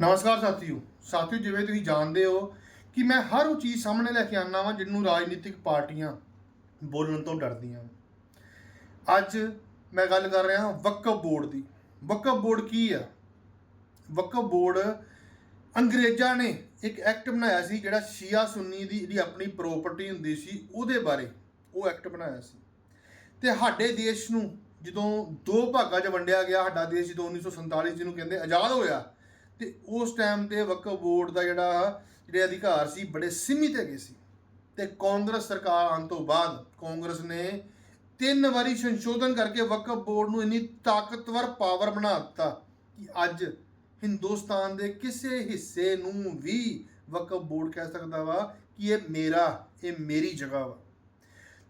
ਨਮਸਕਾਰ ਸਾਥੀਓ। ਸਾਥੀਓ, ਜਿਵੇਂ ਤੁਸੀਂ ਜਾਣਦੇ ਹੋ ਕਿ ਮੈਂ ਹਰ ਉਹ ਚੀਜ਼ ਸਾਹਮਣੇ ਲੈ ਕੇ ਆਨਾ ਵਾਂ ਜਿਹਨੂੰ ਰਾਜਨੀਤਿਕ ਪਾਰਟੀਆਂ ਬੋਲਣ ਤੋਂ ਡਰਦੀਆਂ ਅੱਜ ਮੈਂ ਗੱਲ ਕਰ ਰਿਹਾ ਹਾਂ ਵਕਫ ਬੋਰਡ ਦੀ। ਵਕਫ ਬੋਰਡ ਕੀ ਆ? ਵਕਫ ਬੋਰਡ ਅੰਗਰੇਜ਼ਾਂ ਨੇ ਇੱਕ ਐਕਟ ਬਣਾਇਆ ਸੀ ਜਿਹੜਾ ਸ਼ੀਆ ਸੁੰਨੀ ਦੀ ਜਿਹੜੀ ਆਪਣੀ ਪ੍ਰਾਪਰਟੀ ਹੁੰਦੀ ਸੀ ਉਹਦੇ ਬਾਰੇ ਉਹ ਐਕਟ ਬਣਾਇਆ ਸੀ। ਤੇ ਸਾਡੇ ਦੇਸ਼ ਨੂੰ ਜਦੋਂ ਦੋ ਭਾਗਾਂ 'ਚ ਵੰਡਿਆ ਗਿਆ, ਸਾਡਾ ਦੇਸ਼ ਜਦੋਂ 1947 ਜਿਹਨੂੰ ਕਹਿੰਦੇ ਆਜ਼ਾਦ ਹੋਇਆ ਤੇ ਉਸ ਟਾਈਮ ਤੇ ਵਕਫ ਬੋਰਡ ਦਾ ਜਿਹੜਾ ਜਿਹੜੇ ਅਧਿਕਾਰ ਸੀ, ਬੜੇ ਸੀਮਿਤ ਹੈਗੇ ਸੀ। ਤੇ ਕਾਂਗਰਸ ਸਰਕਾਰ ਆਉਣ ਤੋਂ ਬਾਅਦ ਕਾਂਗਰਸ ਨੇ ਤਿੰਨ ਵਾਰੀ ਸੰਸ਼ੋਧਨ ਕਰਕੇ ਵਕਫ ਬੋਰਡ ਨੂੰ ਇੰਨੀ ਤਾਕਤਵਰ ਪਾਵਰ ਬਣਾ ਦਿੱਤਾ ਕਿ ਅੱਜ ਹਿੰਦੁਸਤਾਨ ਦੇ ਕਿਸੇ ਹਿੱਸੇ ਨੂੰ ਵੀ ਵਕਫ ਬੋਰਡ ਕਹਿ ਸਕਦਾ ਵਾ ਕਿ ਇਹ ਮੇਰਾ, ਇਹ ਮੇਰੀ ਜਗ੍ਹਾ ਵਾ।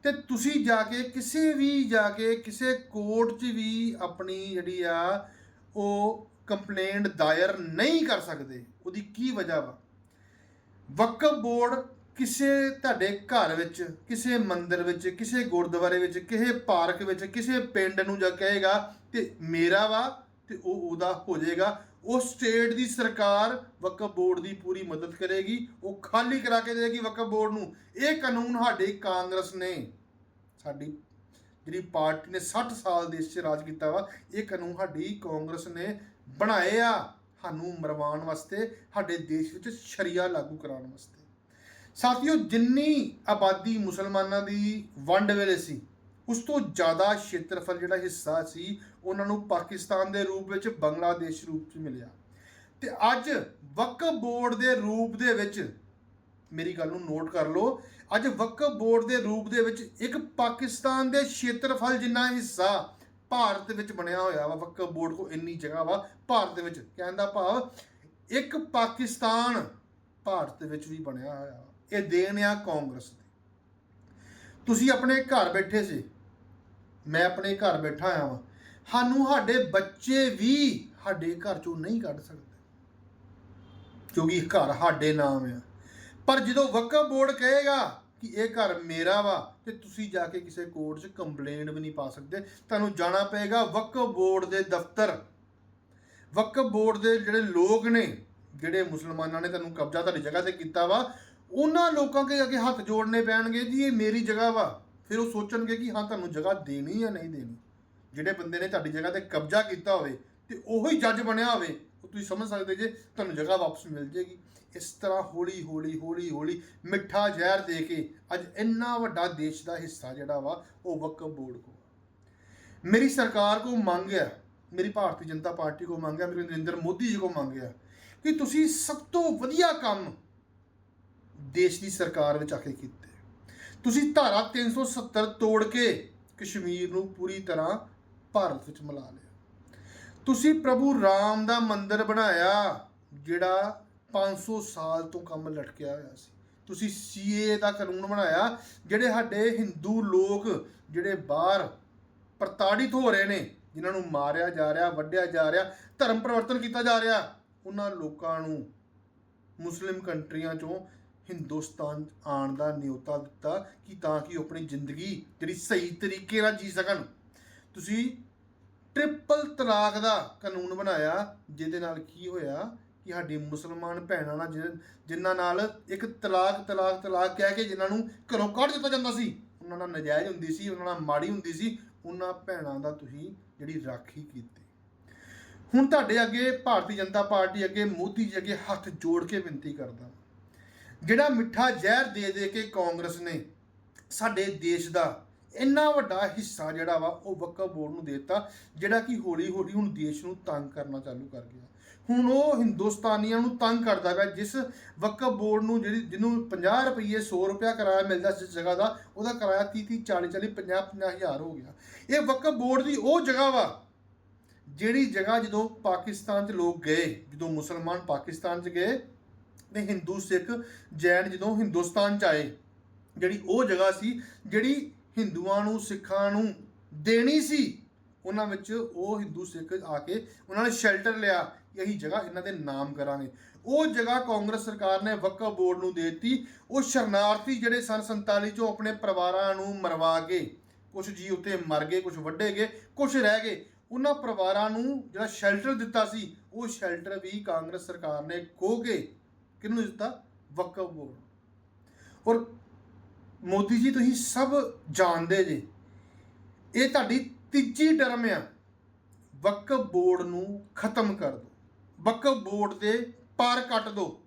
ਤੇ ਤੁਸੀਂ ਜਾ ਕੇ ਕਿਸੇ ਵੀ, ਜਾ ਕੇ ਕਿਸੇ ਕੋਰਟ 'ਚ ਵੀ ਆਪਣੀ ਜਿਹੜੀ ਆ, ਉਹ ਕੰਪਲੇਂਟ ਦਾਇਰ ਨਹੀਂ ਕਰ ਸਕਦੇ। ਉਹਦੀ ਕੀ ਵਜ੍ਹਾ ਵਾ? ਵਕਫ ਬੋਰਡ ਕਿਸੇ ਤੁਹਾਡੇ ਘਰ ਵਿੱਚ, ਕਿਸੇ ਮੰਦਿਰ ਵਿੱਚ, ਕਿਸੇ ਗੁਰਦੁਆਰੇ ਵਿੱਚ, ਕਿਸੇ ਪਾਰਕ ਵਿੱਚ, ਕਿਸੇ ਪਿੰਡ ਨੂੰ ਜਾ ਕਹੇਗਾ ਤੇ ਮੇਰਾ ਵਾ ਤੇ ਉਹ ਉਹਦਾ ਹੋ ਜਾਏਗਾ। ਉਹ ਸਟੇਟ ਦੀ ਸਰਕਾਰ ਵਕਫ ਬੋਰਡ ਦੀ ਪੂਰੀ ਮਦਦ ਕਰੇਗੀ। ਉਹ ਖਾਲੀ ਕਰਾ ਕੇ ਦੇਗੀ ਵਕਫ ਬੋਰਡ ਨੂੰ। ਇਹ ਕਾਨੂੰਨ ਸਾਡੇ ਕਾਂਗਰਸ ਨੇ, ਸਾਡੀ ਜਿਹੜੀ ਪਾਰਟੀ ਨੇ 60 ਸਾਲ ਦੇਸ਼ 'ਚ ਰਾਜ ਕੀਤਾ ਵਾ, ਇਹ ਕਾਨੂੰਨ ਸਾਡੀ ਕਾਂਗਰਸ ਨੇ ਬਣਾਏ ਆ ਸਾਨੂੰ ਮਰਵਾਉਣ ਵਾਸਤੇ, ਸਾਡੇ ਦੇਸ਼ ਵਿੱਚ ਸ਼ਰੀਆ ਲਾਗੂ ਕਰਾਉਣ ਵਾਸਤੇ। ਸਾਥੀਓ, ਜਿੰਨੀ ਆਬਾਦੀ ਮੁਸਲਮਾਨਾਂ ਦੀ ਵੰਡ ਵੇਲੇ ਸੀ, ਉਸ ਤੋਂ ਜ਼ਿਆਦਾ ਖੇਤਰਫਲ ਜਿਹੜਾ ਹਿੱਸਾ ਸੀ, ਉਹਨਾਂ ਨੂੰ ਪਾਕਿਸਤਾਨ ਦੇ ਰੂਪ ਵਿੱਚ ਬੰਗਲਾਦੇਸ਼ ਰੂਪ 'ਚ ਮਿਲਿਆ। ਤੇ ਅੱਜ ਵਕਫ ਬੋਰਡ ਦੇ ਰੂਪ ਦੇ ਵਿੱਚ, ਮੇਰੀ ਗੱਲ ਨੂੰ ਨੋਟ ਕਰ ਲਓ, ਅੱਜ ਵਕਫ ਬੋਰਡ ਦੇ ਰੂਪ ਦੇ ਵਿੱਚ ਇੱਕ ਪਾਕਿਸਤਾਨ ਦੇ ਖੇਤਰਫਲ ਜਿੰਨਾ ਹਿੱਸਾ ਭਾਰਤ ਵਿੱਚ ਬਣਿਆ ਹੋਇਆ ਵਾ ਵਕਫ ਬੋਰਡ ਕੋ ਇੰਨੀ ਜਗ੍ਹਾ ਵਾ, ਭਾਰਤ ਦੇ ਵਿੱਚ, ਕਹਿਣ ਦਾ ਭਾਵ ਇੱਕ ਪਾਕਿਸਤਾਨ ਭਾਰਤ ਦੇ ਵਿੱਚ ਵੀ ਬਣਿਆ ਹੋਇਆ ਵਾ, ਇਹ ਦੇਣ ਆ ਕਾਂਗਰਸ ਦੀ ਤੁਸੀਂ ਆਪਣੇ ਘਰ ਬੈਠੇ ਸੀ, ਮੈਂ ਆਪਣੇ ਘਰ ਬੈਠਾ ਆ ਵਾਂ, ਸਾਨੂੰ ਸਾਡੇ ਬੱਚੇ ਵੀ ਸਾਡੇ ਘਰ ਚੋਂ ਨਹੀਂ ਕੱਢ ਸਕਦੇ, ਕਿਉਂਕਿ ਘਰ ਸਾਡੇ ਨਾਮ ਆ। ਪਰ ਜਦੋਂ ਵਕਫ ਬੋਰਡ ਕਹੇਗਾ ਕਿ ਇਹ ਘਰ ਮੇਰਾ ਵਾ ਤੇ ਤੁਸੀਂ ਜਾ ਕੇ ਕਿਸੇ ਕੋਰਟ 'ਚ ਕੰਪਲੇਂਟ ਵੀ ਨਹੀਂ ਪਾ ਸਕਦੇ। ਤੁਹਾਨੂੰ ਜਾਣਾ ਪਏਗਾ ਵਕਫ ਬੋਰਡ ਦੇ ਦਫ਼ਤਰ। ਵਕਫ ਬੋਰਡ ਦੇ ਜਿਹੜੇ ਲੋਕ ਨੇ, ਜਿਹੜੇ ਮੁਸਲਮਾਨਾਂ ਨੇ ਤੁਹਾਨੂੰ ਕਬਜ਼ਾ ਤੁਹਾਡੀ ਜਗ੍ਹਾ ਤੇ ਕੀਤਾ ਵਾ, ਉਹਨਾਂ ਲੋਕਾਂ ਕੇ ਅੱਗੇ ਹੱਥ ਜੋੜਨੇ ਪੈਣਗੇ ਜੀ, ਇਹ ਮੇਰੀ ਜਗ੍ਹਾ ਵਾ। ਫਿਰ ਉਹ ਸੋਚਣਗੇ ਕਿ ਹਾਂ, ਤੁਹਾਨੂੰ ਜਗ੍ਹਾ ਦੇਣੀ ਜਾਂ ਨਹੀਂ ਦੇਣੀ। ਜਿਹੜੇ ਬੰਦੇ ਨੇ ਤੁਹਾਡੀ ਜਗ੍ਹਾ ਤੇ ਕਬਜ਼ਾ ਕੀਤਾ ਹੋਵੇ ਤੇ ਉਹੀ ਜੱਜ ਬਣਿਆ ਹੋਵੇ। ਤੁਸੀਂ ਸਮਝ ਸਕਦੇ ਜੇ ਤੁਹਾਨੂੰ ਜਗ੍ਹਾ ਵਾਪਸ ਮਿਲ ਜੇਗੀ ਇਸ ਤਰ੍ਹਾਂ ਹੌਲੀ ਹੌਲੀ ਹੌਲੀ ਹੌਲੀ ਮਿੱਠਾ ਜ਼ਹਿਰ ਦੇ ਕੇ ਅੱਜ ਇੰਨਾ ਵੱਡਾ ਦੇਸ਼ ਦਾ ਹਿੱਸਾ ਜਿਹੜਾ ਵਾ, ਉਹ ਵਕਫ ਬੋਰਡ ਕੋ ਮੇਰੀ ਸਰਕਾਰ ਕੋ ਮੰਗ ਹੈ, ਮੇਰੀ ਭਾਰਤੀ ਜਨਤਾ ਪਾਰਟੀ ਕੋ ਮੰਗ ਹੈ, ਮੇਰੇ ਨਰਿੰਦਰ ਮੋਦੀ ਜੀ ਕੋ ਮੰਗ ਹੈ ਕਿ ਤੁਸੀਂ ਸਭ ਤੋਂ ਵਧੀਆ ਕੰਮ ਦੇਸ਼ ਦੀ ਸਰਕਾਰ ਵਿੱਚ ਆ ਕੇ ਕੀਤੇ। ਤੁਸੀਂ ਧਾਰਾ 370 ਤੋੜ ਕੇ ਕਸ਼ਮੀਰ ਨੂੰ ਪੂਰੀ ਤਰ੍ਹਾਂ ਭਾਰਤ ਵਿੱਚ ਮਿਲਾ ਲਿਆ। ਤੁਸੀਂ ਪ੍ਰਭੂ ਰਾਮ ਦਾ ਮੰਦਿਰ ਬਣਾਇਆ, ਜਿਹੜਾ 500 ਸਾਲ ਤੋਂ ਕੰਮ ਲਟਕਿਆ ਹੋਇਆ ਸੀ। ਤੁਸੀਂ ਸੀਏ ਦਾ ਕਾਨੂੰਨ ਬਣਾਇਆ, ਜਿਹੜੇ ਸਾਡੇ ਹਿੰਦੂ ਲੋਕ, ਜਿਹੜੇ ਬਾਹਰ ਪ੍ਰਤਾੜਿਤ ਹੋ ਰਹੇ ਨੇ, ਜਿਨ੍ਹਾਂ ਨੂੰ ਮਾਰਿਆ ਜਾ ਰਿਹਾ, ਵੱਢਿਆ ਜਾ ਰਿਹਾ, ਧਰਮ ਪਰਿਵਰਤਨ ਕੀਤਾ ਜਾ ਰਿਹਾ, ਉਹਨਾਂ ਲੋਕਾਂ ਨੂੰ ਮੁਸਲਿਮ ਕੰਟਰੀਆਂ ਚੋਂ ਹਿੰਦੁਸਤਾਨ ਆਉਣ ਦਾ ਨਿਯੋਤਾ ਦਿੱਤਾ ਕਿ ਤਾਂ ਕਿ ਉਹ ਆਪਣੀ ਜ਼ਿੰਦਗੀ ਜਿਹੜੀ ਸਹੀ ਤਰੀਕੇ ਨਾਲ ਜੀ ਸਕਣ। ਤੁਸੀਂ ਟ੍ਰਿਪਲ ਤਲਾਕ ਦਾ ਕਾਨੂੰਨ ਬਣਾਇਆ, ਜਿਹਦੇ ਨਾਲ ਕੀ ਹੋਇਆ ਕਿ ਸਾਡੀ ਮੁਸਲਮਾਨ ਭੈਣਾਂ ਨਾਲ ਜਿਨ- ਜਿਨ੍ਹਾਂ ਨਾਲ ਇੱਕ ਤਲਾਕ ਤਲਾਕ ਤਲਾਕ ਕਹਿ ਕੇ ਜਿਨ੍ਹਾਂ ਨੂੰ ਘਰੋਂ ਕੱਢ ਦਿੱਤਾ ਜਾਂਦਾ ਸੀ। ਉਹਨਾਂ ਨਾਲ ਨਜਾਇਜ਼ ਹੁੰਦੀ ਸੀ, ਉਹਨਾਂ ਨਾਲ ਮਾੜੀ ਹੁੰਦੀ ਸੀ। ਉਹਨਾਂ ਭੈਣਾਂ ਦਾ ਤੁਸੀਂ ਜਿਹੜੀ ਰਾਖੀ ਕੀਤੀ। ਹੁਣ ਤੁਹਾਡੇ ਅੱਗੇ ਭਾਰਤੀ ਜਨਤਾ ਪਾਰਟੀ ਅੱਗੇ, ਮੋਦੀ ਜੀ ਅੱਗੇ ਹੱਥ ਜੋੜ ਕੇ ਬੇਨਤੀ ਕਰਦਾ। ਜਿਹੜਾ ਮਿੱਠਾ ਜ਼ਹਿਰ ਦੇ ਦੇ ਕੇ ਕਾਂਗਰਸ ਨੇ ਸਾਡੇ ਦੇਸ਼ ਦਾ ਇੰਨਾ ਵੱਡਾ ਹਿੱਸਾ ਜਿਹੜਾ ਵਾ ਉਹ ਵਕਫ ਬੋਰਡ ਨੂੰ ਦਿੱਤਾ, ਜਿਹੜਾ ਕਿ ਹੌਲੀ ਹੌਲੀ ਹੁਣ ਦੇਸ਼ ਨੂੰ ਤੰਗ ਕਰਨਾ ਚਾਲੂ ਕਰ ਗਿਆ। ਹੁਣ ਉਹ ਹਿੰਦੁਸਤਾਨੀਆਂ ਨੂੰ ਤੰਗ ਕਰਦਾ ਪਿਆ, ਜਿਸ ਵਕਫ ਬੋਰਡ ਨੂੰ ਜਿਹੜੀ, ਜਿਹਨੂੰ 50 ਰੁਪਏ 100 ਰੁਪਿਆ ਕਿਰਾਇਆ ਮਿਲਦਾ ਸੀ ਜਿਸ ਜਗ੍ਹਾ ਦਾ, ਉਹਦਾ ਕਿਰਾਇਆ 30 30 40 40 50 50 ਹਜ਼ਾਰ ਹੋ ਗਿਆ। ਇਹ ਵਕਫ ਬੋਰਡ ਦੀ ਉਹ ਜਗ੍ਹਾ ਵਾ, ਜਿਹੜੀ ਜਗ੍ਹਾ ਜਦੋਂ ਪਾਕਿਸਤਾਨ 'ਚ ਲੋਕ ਗਏ, ਜਦੋਂ ਮੁਸਲਮਾਨ ਪਾਕਿਸਤਾਨ 'ਚ ਗਏ, ਤੇ ਹਿੰਦੂ, ਸਿੱਖ, ਜੈਨ ਜਦੋਂ ਹਿੰਦੁਸਤਾਨ 'ਚ ਆਏ, ਜਿਹੜੀ ਉਹ ਜਗ੍ਹਾ ਸੀ, ਜਿਹੜੀ ਹਿੰਦੂਆਂ ਨੂੰ, ਸਿੱਖਾਂ ਨੂੰ ਦੇਣੀ ਸੀ। ਉਹਨਾਂ ਵਿੱਚ ਉਹ ਹਿੰਦੂ, ਸਿੱਖ ਆ ਕੇ ਉਹਨਾਂ ਨੇ ਸ਼ੈਲਟਰ ਲਿਆ ਕਿ ਅਸੀਂ ਜਗ੍ਹਾ ਇਹਨਾਂ ਦੇ ਨਾਮ ਕਰਾਂਗੇ। ਉਹ ਜਗ੍ਹਾ ਕਾਂਗਰਸ ਸਰਕਾਰ ਨੇ ਵਕਫ ਬੋਰਡ ਨੂੰ ਦੇ ਦਿੱਤੀ। ਉਹ ਸ਼ਰਨਾਰਥੀ ਜਿਹੜੇ ਸਨ 47 ਚੋਂ ਆਪਣੇ ਪਰਿਵਾਰਾਂ ਨੂੰ ਮਰਵਾ ਕੇ ਕੁਝ ਜੀ ਉੱਤੇ ਮਰ ਗਏ ਕੁਝ ਵੱਡੇ ਗਏ ਕੁਝ ਰਹਿ ਗਏ। ਉਹਨਾਂ ਪਰਿਵਾਰਾਂ ਨੂੰ ਜਿਹੜਾ ਸ਼ੈਲਟਰ ਦਿੱਤਾ ਸੀ, ਉਹ ਸ਼ੈਲਟਰ ਵੀ ਕਾਂਗਰਸ ਸਰਕਾਰ ਨੇ ਖੋਹ ਕੇ ਕਿਹਨੂੰ ਦਿੱਤਾ? ਵਕਫ ਬੋਰਡ ਔਰ ਮੋਦੀ ਜੀ, ਤੁਸੀਂ ਸਭ ਜਾਣਦੇ ਜੇ। ਇਹ ਤੁਹਾਡੀ ਤੀਜੀ ਟਰਮ ਆ। ਵਕਫ ਬੋਰਡ ਨੂੰ ਖਤਮ ਕਰ ਦਿਓ। ਵਕਫ ਬੋਰਡ ਦੇ ਪਾਰ ਕੱਟ ਦਿਓ।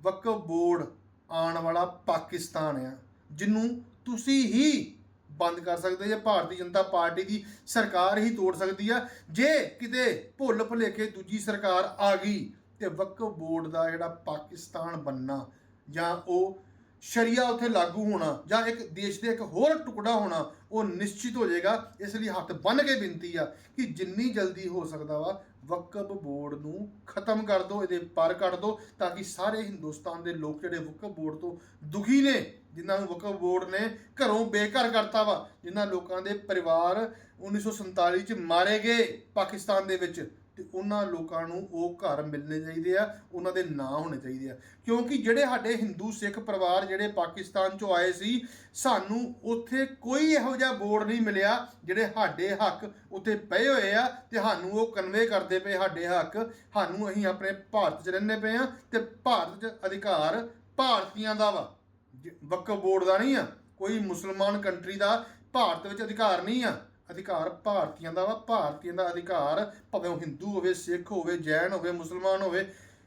ਵਕਫ ਬੋਰਡ ਆਉਣ ਵਾਲਾ ਪਾਕਿਸਤਾਨ ਆ, ਜਿਹਨੂੰ ਤੁਸੀਂ ਹੀ ਬੰਦ ਕਰ ਸਕਦੇ ਜੇ। ਭਾਰਤੀ ਜਨਤਾ ਪਾਰਟੀ ਦੀ ਸਰਕਾਰ ਹੀ ਤੋੜ ਸਕਦੀ ਆ। ਜੇ ਕਿਤੇ ਭੁੱਲ ਭੁਲੇਖੇ ਦੂਜੀ ਸਰਕਾਰ ਆ ਗਈ ਤੇ ਵਕਫ ਬੋਰਡ ਦਾ ਜਿਹੜਾ ਪਾਕਿਸਤਾਨ ਬੰਨਾ ਜਾਂ ਉਹ ਸ਼ਰੀਆ ਉੱਥੇ ਲਾਗੂ ਹੋਣਾ ਜਾਂ ਇੱਕ ਦੇਸ਼ ਦੇ ਇੱਕ ਹੋਰ ਟੁਕੜਾ ਹੋਣਾ, ਉਹ ਨਿਸ਼ਚਿਤ ਹੋ ਜਾਏਗਾ। ਇਸ ਲਈ ਹੱਥ ਬੰਨ ਕੇ ਬੇਨਤੀ ਆ ਕਿ ਜਿੰਨੀ ਜਲਦੀ ਹੋ ਸਕਦਾ ਵਾ ਵਕਫ ਬੋਰਡ ਨੂੰ ਖਤਮ ਕਰ ਦਿਓ, ਇਹਦੇ ਪਰ ਕੱਢ ਦਿਓ, ਤਾਂ ਕਿ ਸਾਰੇ ਹਿੰਦੁਸਤਾਨ ਦੇ ਲੋਕ ਜਿਹੜੇ ਵਕਫ ਬੋਰਡ ਤੋਂ ਦੁਖੀ ਨੇ, ਜਿਨ੍ਹਾਂ ਨੂੰ ਵਕਫ ਬੋਰਡ ਨੇ ਘਰੋਂ ਬੇਘਰ ਕਰਤਾ ਵਾ, ਜਿਨ੍ਹਾਂ ਲੋਕਾਂ ਦੇ ਪਰਿਵਾਰ 1947 ਚ ਮਾਰੇ ਗਏ ਪਾਕਿਸਤਾਨ ਦੇ ਵਿੱਚ ਤੇ ਉਹਨਾਂ ਲੋਕਾਂ ਨੂੰ ਉਹ ਘਰ ਮਿਲਣੇ ਚਾਹੀਦੇ ਆ, ਉਹਨਾਂ ਦੇ ਨਾਂ ਹੋਣੇ ਚਾਹੀਦੇ ਆ। ਕਿਉਂਕਿ ਜਿਹੜੇ ਸਾਡੇ ਹਿੰਦੂ ਸਿੱਖ ਪਰਿਵਾਰ ਜਿਹੜੇ ਪਾਕਿਸਤਾਨ ਚੋਂ ਆਏ ਸੀ, ਸਾਨੂੰ ਉੱਥੇ ਕੋਈ ਇਹੋ ਜਿਹਾ ਬੋਰਡ ਨਹੀਂ ਮਿਲਿਆ ਜਿਹੜੇ ਸਾਡੇ ਹੱਕ ਉੱਥੇ ਪਏ ਹੋਏ ਆ ਤੇ ਸਾਨੂੰ ਉਹ ਕਨਵੇ ਕਰਦੇ ਪਏ ਸਾਡੇ ਹੱਕ। ਸਾਨੂੰ ਅਸੀਂ ਆਪਣੇ ਭਾਰਤ 'ਚ ਰਹਿੰਦੇ ਪਏ ਆ ਤੇ ਭਾਰਤ 'ਚ ਅਧਿਕਾਰ ਭਾਰਤੀਆਂ ਦਾ ਵਾ। ਜ- ਵਕਫ ਬੋਰਡ ਦਾ ਨਹੀਂ ਆ, ਕੋਈ ਮੁਸਲਮਾਨ ਕੰਟਰੀ ਦਾ ਭਾਰਤ ਵਿੱਚ ਅਧਿਕਾਰ ਨਹੀਂ ਆ। ਅਧਿਕਾਰ ਭਾਰਤੀਆਂ ਦਾ ਵਾ, ਭਾਰਤੀਆਂ ਦਾ ਅਧਿਕਾਰ ਭਾਵੇਂ ਉਹ ਹਿੰਦੂ ਹੋਵੇ, ਸਿੱਖ ਹੋਵੇ, ਜੈਨ ਹੋਵੇ, ਮੁਸਲਮਾਨ ਹੋਵੇ,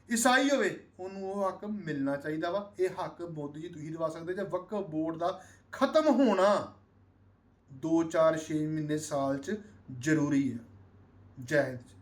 ਈਸਾਈ ਹੋਵੇ, ਉਹਨੂੰ ਉਹ ਹੱਕ ਮਿਲਣਾ ਚਾਹੀਦਾ ਵਾ। ਇਹ ਹੱਕ ਮੋਦੀ ਜੀ ਤੁਸੀਂ ਦਿਵਾ ਸਕਦੇ ਜੇ ਵਕਫ ਬੋਰਡ ਦਾ ਖਤਮ ਹੋਣਾ 2 4 6 ਮਹੀਨੇ ਸਾਲ ਚ ਜ਼ਰੂਰੀ ਹੈ। ਜੈ ਹਿੰਦ